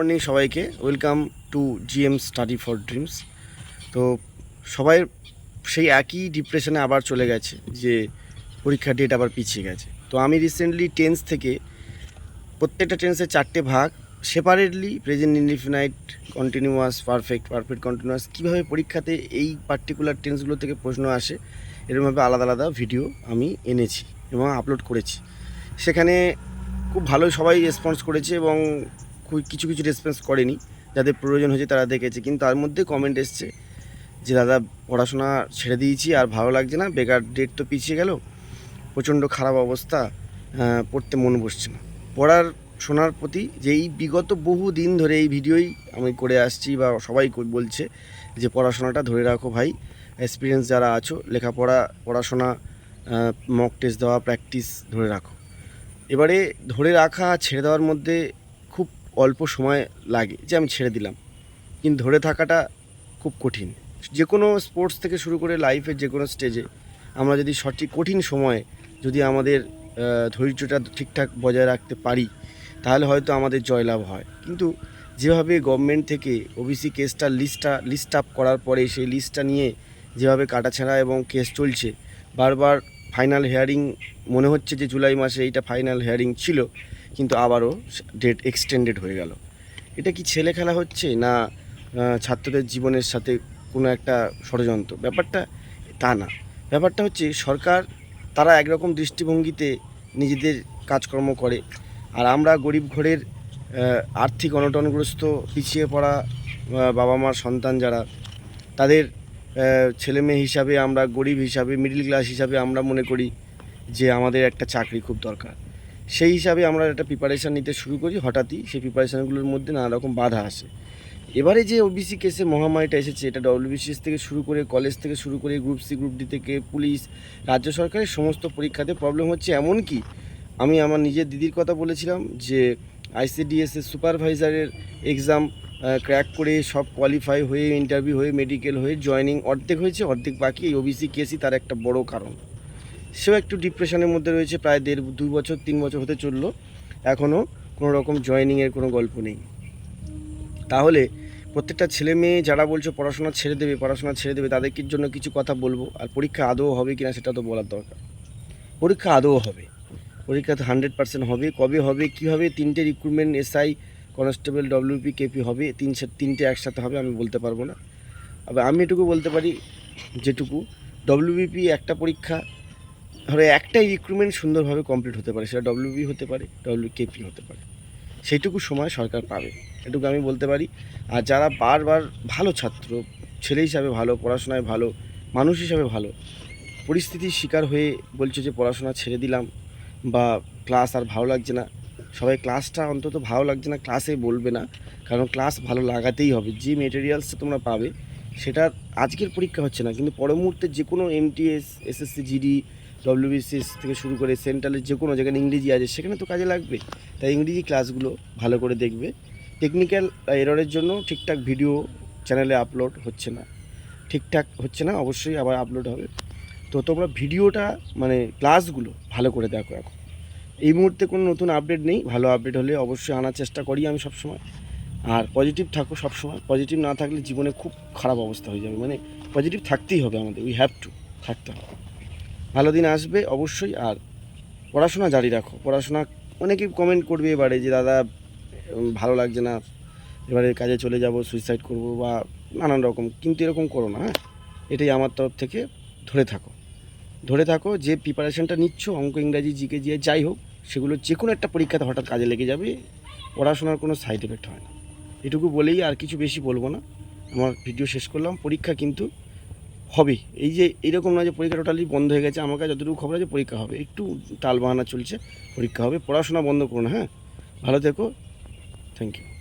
Morning সবাইকে। Welcome to GM study for dreams তো সবাই সেই একই ডিপ্রেশনে আবার চলে গেছে যে পরীক্ষার ডেট আবার পিছিয়ে গেছে। তো আমি রিসেন্টলি টেন্স থেকে প্রত্যেকটা টেন্সের চারটে ভাগ separately present indefinite continuous perfect perfect continuous কীভাবে পরীক্ষাতে এই পার্টিকুলার টেন্সগুলো থেকে প্রশ্ন আসে, এরকমভাবে আলাদা আলাদা ভিডিও আমি এনেছি এবং আপলোড করেছি। সেখানে খুব ভালো সবাই রেসপন্স করেছে এবং কিছু কিছু রেসপন্স করেনি, যাদের প্রয়োজন হয়েছে তারা দেখেছে। কিন্তু তার মধ্যে কমেন্ট এসছে যে, দাদা, পড়াশোনা ছেড়ে দিয়েছি, আর ভালো লাগছে না, বেকার ডেট তো পিছিয়ে গেল, প্রচণ্ড খারাপ অবস্থা পড়তে মন বসছে না। পড়ার, শোনার প্রতি যে এই বিগত বহু দিন ধরে এই ভিডিওই আমি করে আসছি বা সবাই বলছে যে, পড়াশোনাটা ধরে রাখো ভাই এক্সপিরিয়েন্স যারা আছো, লেখাপড়া, পড়াশোনা মক টেস্ট দেওয়া প্র্যাকটিস ধরে রাখো। এবারে ধরে রাখা, ছেড়ে দেওয়ার মধ্যে অল্প সময় লাগে, যে আমি ছেড়ে দিলাম। কিন্তু ধরে থাকাটা খুব কঠিন। যে কোনো স্পোর্টস থেকে শুরু করে লাইফের যে কোনো স্টেজে আমরা যদি সঠিক কঠিন সময়ে যদি আমাদের ধৈর্যটা ঠিকঠাক বজায় রাখতে পারি, তাহলে হয়তো আমাদের জয়লাভ হয়। কিন্তু যেভাবে গভর্নমেন্ট থেকে ওবিসি কেসটা লিস্টটা লিস্ট আপ করার পরে সেই লিস্টটা নিয়ে যেভাবে কাটাছেঁড়া এবং কেস চলছে, বারবার ফাইনাল হেয়ারিং মনে হচ্ছে যে জুলাই মাসে এইটা ফাইনাল হেয়ারিং ছিল কিন্তু আবারও ডেট এক্সটেন্ডেড হয়ে গেল। এটা কি ছেলে খেলা হচ্ছে না ছাত্রদের জীবনের সাথে কোনো একটা ষড়যন্ত্র? ব্যাপারটা তা না। ব্যাপারটা হচ্ছে সরকার, তারা একরকম দৃষ্টিভঙ্গিতে নিজেদের কাজকর্ম করে। আর আমরা গরিব ঘরের আর্থিক অনটনগ্রস্ত, পিছিয়ে পড়া বাবা মার সন্তান যারা, তাদের ছেলে মেয়ে হিসাবে আমরা গরিব হিসাবে মিডিল ক্লাস হিসাবে আমরা মনে করি যে আমাদের একটা চাকরি খুব দরকার। সেই হিসাবে আমরা একটা প্রিপারেশান নিতে শুরু করি, হঠাৎই সেই প্রিপারেশানগুলোর মধ্যে নানা রকম বাধা আসে। এবারে যে ওবিসি কেসে মহামারীটা এসেছে, এটা ডব্লিউবিসিএস থেকে শুরু করে কলেজ থেকে শুরু করে গ্রুপ সি গ্রুপ ডি থেকে পুলিশ, রাজ্য সরকারের সমস্ত পরীক্ষাতে প্রবলেম হচ্ছে। এমন কি আমি আমার নিজের দিদির কথা বলেছিলাম যে আইসিডিএসের সুপারভাইজারের এক্সাম ক্র্যাক করে সব কোয়ালিফাই হয়ে ইন্টারভিউ হয়ে মেডিকেল হয়ে জয়নিং অর্ধেক হয়েছে, অর্ধেক বাকি। এই ওবিসি কেসই তার একটা বড় কারণ। সেও একটু ডিপ্রেশনের মধ্যে রয়েছে, প্রায় দেড়, দুই বছর, তিন বছর হতে চলল। এখনও কোনো রকম জয়নিংয়ের কোনো গল্প নেই। তাহলে প্রত্যেকটা ছেলে মেয়ে যারা বলছে পড়াশোনা ছেড়ে দেবে, পড়াশোনা ছেড়ে দেবে তাদেরকে জন্য কিছু কথা বলব? আর পরীক্ষা আদৌ হবে কিনা সেটা তো বলার দরকার। পরীক্ষা আদৌ হবে। পরীক্ষা তো হান্ড্রেড পার্সেন্ট হবে। কবে হবে, কী হবে, তিনটে recruitment SI constable WP KP হবে। তিন তিনটে একসাথে হবে, আমি বলতে পারব না। তবে আমি এটুকু বলতে পারি, যেটুকু। ডব্লিউবিপি একটা পরীক্ষা ধরো একটাই রিক্রুটমেন্ট সুন্দরভাবে কমপ্লিট হতে পারে, সেটা ডব্লিউবি হতে পারে ডব্লিউ কেপি হতে পারে। সেইটুকু সময় সরকার পাবে। এটুকু আমি বলতে পারি, আর যারা বারবার ভালো ছাত্র, ছেলে হিসাবে ভালো, পড়াশোনায় ভালো, মানুষ হিসাবে ভালো, পরিস্থিতির শিকার হয়ে বলছে যে পড়াশোনা ছেড়ে দিলাম বা ক্লাস আর ভালো লাগছে না, সবাই ক্লাসটা অন্তত ভালো লাগছে না ক্লাসে বলবে না, কারণ ক্লাস ভালো লাগাতেই হবে। যে মেটেরিয়ালসটা তোমরা পাবে সেটা আজকের পরীক্ষা হচ্ছে না, কিন্তু পরের মুহূর্তে যে কোনো এমটিএস এসএসসি জিডি ডব্লিউবিসিএস থেকে শুরু করে সেন্ট্রালের যে কোনো যেখানে ইংরেজি আছে, সেখানে তো কাজে লাগবে। তাই ইংরেজি ক্লাসগুলো ভালো করে দেখবে। টেকনিক্যাল এররের জন্য ঠিকঠাক ভিডিও চ্যানেলে আপলোড হচ্ছে না। ঠিকঠাক হচ্ছে না, অবশ্যই আবার আপলোড হবে। তো তোমরা ভিডিওটা মানে ক্লাসগুলো ভালো করে দেখো এখন। এই মুহূর্তে কোনো নতুন আপডেট নেই, ভালো আপডেট হলে অবশ্যই আনার চেষ্টা করি আমি সবসময়। আর পজিটিভ থাকো সবসময়। পজিটিভ না থাকলে জীবনে খুব খারাপ অবস্থা হয়ে যাবে। মানে পজিটিভ থাকতেই হবে আমাদের। উই হ্যাভ টু থাকতে হবে। ভালো দিন আসবে অবশ্যই। আর পড়াশোনা জারি রাখো। পড়াশোনা অনেকেই কমেন্ট করবে এবারে যে, দাদা ভালো লাগছে না। এবারে কাজে চলে যাব সুইসাইড করব বা নানান রকম। কিন্তু এরকম করো না হ্যাঁ? এটাই আমার তরফ থেকে ধরে থাকো। ধরে থাকো যে প্রিপারেশনটা নিচ্ছ, অঙ্ক, ইংরাজি, জিকে জিয়ে যাই হোক, সেগুলো যে কোনো একটা পরীক্ষাতে হঠাৎ কাজে লেগে যাবে। পড়াশোনার কোনো সাইড এফেক্ট হয় না। এটুকু বলেই আর কিছু বেশি বলব না। আমার ভিডিও শেষ করলাম। পরীক্ষা কিন্তু হবে। এই যে এইরকম না যে পরীক্ষা টোটালি বন্ধ হয়ে গেছে, আমার কাছে যতটুকু খবর আছে পরীক্ষা হবে। একটু তাল বাহানা চলছে, পরীক্ষা হবে। পড়াশোনা বন্ধ করুন হ্যাঁ? ভালো থেকো। Thank you